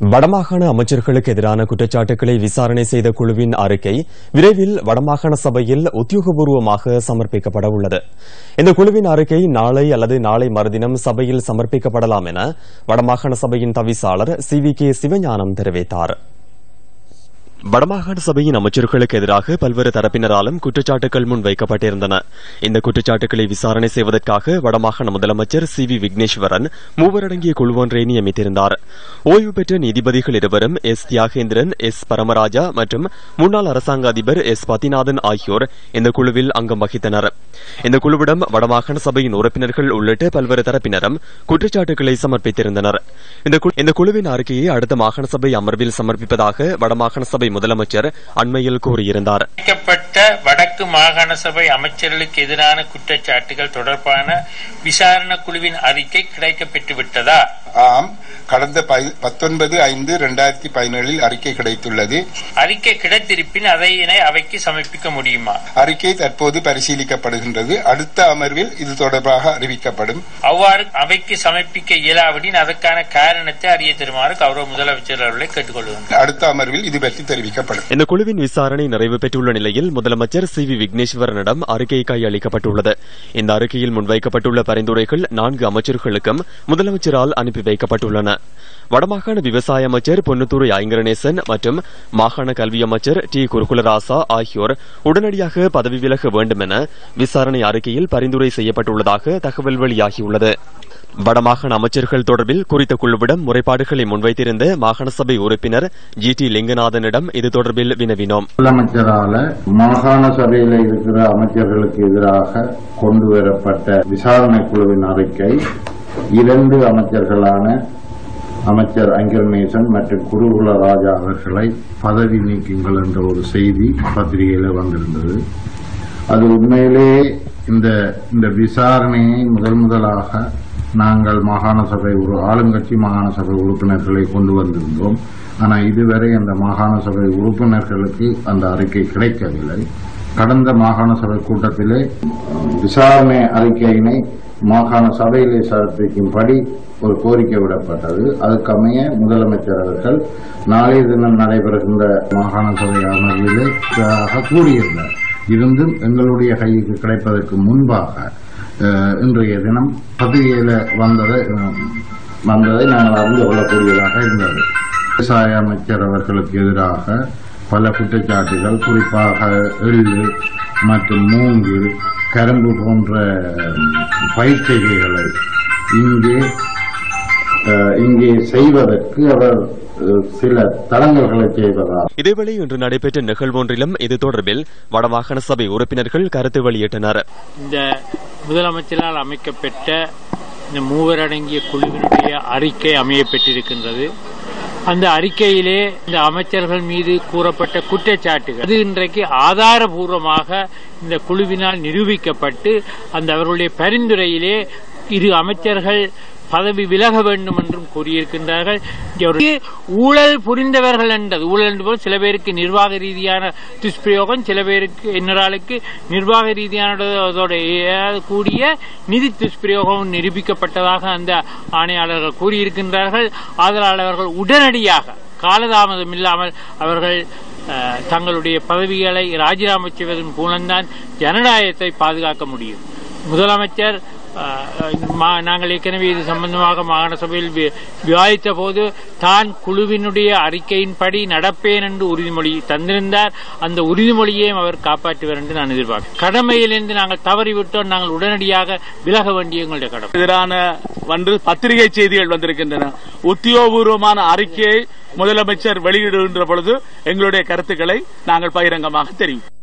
வடமாகாண அமைச்சர்களுக்கு எதிரான குற்றச்சாட்டுகளை விசாரணை செய்த குழுவின் அறிக்கை விரைவில் வடமாகாண சபையில் உத்தியோகபூர்வமாக சமர்ப்பிக்கப்பட உள்ளது. இந்த குழுவின் அறிக்கை நாளை அல்லது நாளை மறுதினம் சபையில் சமர்ப்பிக்கப்படலாம் என வடமாகாண சபையின் தவிசாளர் சி வி கே சிவஞானம் தெரிவித்தார். வடமாகாண சபையின் அமைச்சர்களுக்கு எதிராக பல்வேறு தரப்பினராலும் குற்றச்சாட்டுகள் முன்வைக்கப்பட்டிருந்தன இந்த குற்றச்சாட்டுகளை விசாரணை செய்வதற்காக வடமாகாண முதலமைச்சர் சி வி விக்னேஸ்வரன் மூவரடங்கிய குழு ஒன்றை நியமித்திருந்தார். ஓய்வு பெற்ற நீதிபதிகள் இருவரும் எஸ் தியாகேந்திரன் எஸ் பரமராஜா மற்றும் முன்னாள் அரசாங்க அதிபர் எஸ் பத்திநாதன் ஆகியோர் இந்த குழுவில் அங்கம் வகித்தனர். இந்த குழுவிடம் வடமாகாண சபையின் உறுப்பினர்கள் உள்ளிட்ட பல்வேறு தரப்பினரும் குற்றச்சாட்டுகளை சமர்ப்பித்திருந்தனர். இந்த இந்த குழுவின் அறிக்கையை அடுத்த மாகாண சபை அமர்வில் சமர்ப்பிப்பதாக வடமாகாண சபை முதலமைச்சர் அண்மையில் கூறியிருந்தார். வடக்கு மாகாண சபை அமைச்சர்களுக்கு எதிரான குற்றச்சாட்டுகள் தொடர்பான விசாரணை குழுவின் அறிக்கை கிடைக்கப்பெற்று விட்டதா? ஆம். கடந்த பத்தொன்பது ஐந்து இரண்டாயிரத்தி பதினேழில் அறிக்கை கிடைத்துள்ளது. அறிக்கை கிடைத்திருப்பின் அதையினை அவைக்கு சமர்ப்பிக்க முடியுமா? அறிக்கை தற்போது பரிசீலிக்கப்படுகின்றது. அடுத்த அமர்வில் இது தொடர்பாக அறிவிக்கப்படும். அவ்வாறு அவைக்கு சமர்ப்பிக்க இயலாவிடின் அதற்கான காரணத்தை அறிய தருமாறு கௌரவ முதலமைச்சர் அவர்களை கேட்டுக்கொள்கிறேன் அடுத்த அமர்வில் இது பற்றி தெரிவிக்கப்படும். இந்த குழுவின் விசாரணை நிறைவு பெற்றுள்ள நிலையில் முதலமைச்சர் சி வி விக்னேஸ்வரனிடம் அறிக்கை கையளிக்கப்பட்டுள்ளது. இந்த அறிக்கையில் முன்வைக்கப்பட்டுள்ள பரிந்துரைகள் நான்கு அமைச்சர்களுக்கும் முதலமைச்சரால் அனுப்பி வைக்கப்பட்டுள்ளன. வடமாகாண விவசாய அமைச்சர் பொன்னுத்துறை ஐங்கரநேசன் மற்றும் மாகாண கல்வி அமைச்சர் டி குருகுலராசா ஆகியோர் உடனடியாக பதவி விலக வேண்டும் என விசாரணை அறிக்கையில் பரிந்துரை செய்யப்பட்டுள்ளதாக தகவல் வெளியாகியுள்ளது. வடமாகாண அமைச்சர்கள் தொடர்பில் குறித்த குழுவிடம் முறைப்பாடுகளை முன்வைத்திருந்த மாகாண சபை உறுப்பினர் ஜி டி லிங்கநாதனிடம் இது தொடர்பில் வினவினோம். முதலமைச்சரால மாகாண சபையில இருக்கிற அமைச்சர்களுக்கு எதிராக கொண்டு வரப்பட்ட விசாரணை குழுவின் அறிக்கை இரண்டு அமைச்சர்களான அமைச்சர் அங்கிரநேசன் மற்றும் குருகுல ராஜா அவர்களை பதவி நீக்குங்கள் என்ற ஒரு செய்தி பத்திரிகையில வந்திருந்தது. அது உண்மையிலேயே இந்த இந்த விசாரணையை முதல் முதலாக நாங்கள் மாகாண சபை ஒரு ஆளுங்கட்சி மாகாண சபை உறுப்பினர்களை கொண்டு வந்திருந்தோம். ஆனால் இதுவரை அந்த மாகாண சபை உறுப்பினர்களுக்கு அந்த அறிக்கை கிடைக்கவில்லை. கடந்த மாகாண சபை கூட்டத்திலே விசாரணை அறிக்கையினை மாகாண சபையிலே சமர்ப்பிக்கும்படி ஒரு கோரிக்கை விடப்பட்டது. அதுக்கமைய முதலமைச்சர் அவர்கள் நாளைய தினம் நடைபெறுகின்ற மாகாண சபை அமர்விலே கூறியிருந்தார். இருந்தும் எங்களுடைய கைக்கு கிடைப்பதற்கு முன்பாக இன்றைய தினம் பத்திரிகையில வந்ததை வந்ததை நாங்கள் அறிந்து கொள்ளக்கூடியதாக இருந்தது. விவசாய அமைச்சர் அவர்களுக்கு எதிராக பல குற்றச்சாட்டுகள் குறிப்பாக எள்ளு மற்றும் மூங்கு கரும்பு போன்ற பயிர்ச்செய்கைகளை இங்கே இங்கே செய்வதற்கு அவர் சில தடங்கல்களை செய்வதால். இதேவேளை இன்று நடைபெற்ற நிகழ்வொன்றிலும் இது தொடர்பில் வடமாகாண சபை உறுப்பினர்கள் கருத்து வெளியிட்டனர். இந்த முதலமைச்சரால் அமைக்கப்பட்ட இந்த மூவர் அடங்கிய குழுவினுடைய அறிக்கை அமைய பெற்றிருக்கின்றது அந்த அறிக்கையிலே இந்த அமைச்சர்கள் மீது கூறப்பட்ட குற்றச்சாட்டுகள் அது இன்றைக்கு ஆதாரபூர்வமாக இந்த குழுவினால் நிரூபிக்கப்பட்டு அந்த அவர்களுடைய பரிந்துரையிலே இரு அமைச்சர்கள் பதவி விலக வேண்டும் என்றும் கூறியிருக்கின்றார்கள் ஊழல் புரிந்தவர்கள் என்றது ஊழல் என்பது சில பேருக்கு நிர்வாக ரீதியான துஷ்பிரயோகம் சில பேருக்கு இன்னொரு நிர்வாக ரீதியானதோட கூடிய நிதி துஷ்பிரயோகம் நிரூபிக்கப்பட்டதாக அந்த ஆணையாளர்கள் கூறியிருக்கின்றார்கள். ஆதலால் அவர்கள் உடனடியாக காலதாமதம் இல்லாமல் அவர்கள் தங்களுடைய பதவிகளை ராஜினாமா செய்வதன் மூலம்தான் ஜனநாயகத்தை பாதுகாக்க முடியும். முதலமைச்சர் நாங்கள் ஏற்கனவே இது சம்பந்தமாக மாகாண சபையில் விவாதித்த போது தான் குழுவினுடைய அறிக்கையின்படி நடப்பேன் என்று உறுதிமொழி தந்திருந்தார். அந்த உறுதிமொழியையும் அவர் காப்பாற்றுவார் என்று நான் எதிர்பார்க்கிறேன். கடமையிலிருந்து நாங்கள் தவறிவிட்டோம். நாங்கள் உடனடியாக விலக வேண்டிய எங்களுடைய கடமை. எதிரான வந்து பத்திரிகை செய்திகள் வந்திருக்கின்றன. உத்தியோகபூர்வமான அறிக்கையை முதலமைச்சர் வெளியிடுகின்ற பொழுது எங்களுடைய கருத்துக்களை நாங்கள் பகிரங்கமாக தெரிவிப்போம்